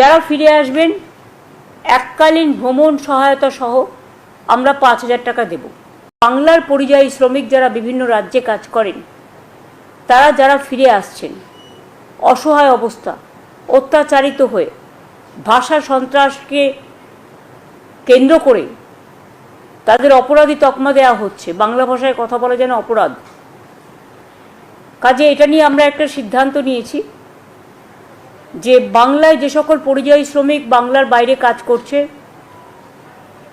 যারা ফিরে আসবেন, এককালীন ভ্রমণ সহায়তা সহ আমরা পাঁচ হাজার টাকা দেব। বাংলার পরিযায়ী শ্রমিক যারা বিভিন্ন রাজ্যে কাজ করেন, তারা যারা ফিরে আসছেন, অসহায় অবস্থা, অত্যাচারিত হয়ে ভাষা সন্ত্রাসকে কেন্দ্র করে তাদের অপরাধী তকমা দেওয়া হচ্ছে। বাংলা ভাষায় কথা বলা যেন অপরাধ। কাজে এটা নিয়ে আমরা একটা সিদ্ধান্ত নিয়েছি। যে বাংলায় যে সকল পরিযায়ী শ্রমিক বাংলার বাইরে কাজ করছে,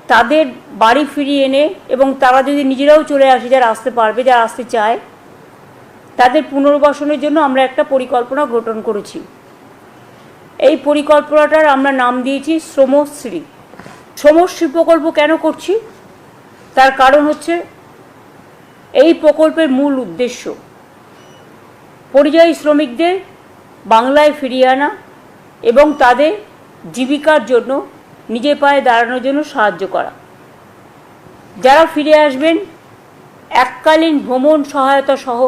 তাদের বাড়ি ফিরিয়ে এনে এবং তারা যদি নিজেরাও চলে আসে, যারা আসতে পারবে, যারা আসতে চায়, তাদের পুনর্বাসনের জন্য আমরা একটা পরিকল্পনা গঠন করেছি। এই পরিকল্পনাটার আমরা নাম দিয়েছি শ্রমশ্রী। শ্রমশ্রী প্রকল্প কেন করছি? তার কারণ হচ্ছে এই প্রকল্পের মূল উদ্দেশ্য। পরিযায়ী শ্রমিকদের বাংলায় ফিরিয়ে আনা এবং তাদের জীবিকার জন্য, নিজের পায়ে দাঁড়ানোর জন্য সাহায্য করা। যারা ফিরে আসবেন, এককালীন ভ্রমণ সহায়তা সহ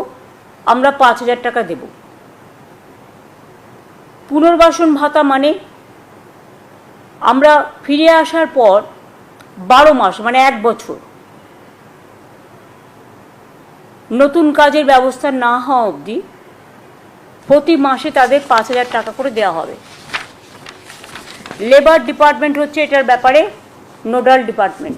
আমরা পাঁচ হাজার টাকা দেব। পুনর্বাসন ভাতা মানে আমরা ফিরে আসার পর বারো মাস মানে এক বছর, নতুন কাজের ব্যবস্থা না হওয়া অবধি প্রতি মাসে তাদের পাঁচ হাজার টাকা করে দেওয়া হবে। লেবার ডিপার্টমেন্ট হচ্ছে এটার ব্যাপারে নোডাল ডিপার্টমেন্ট।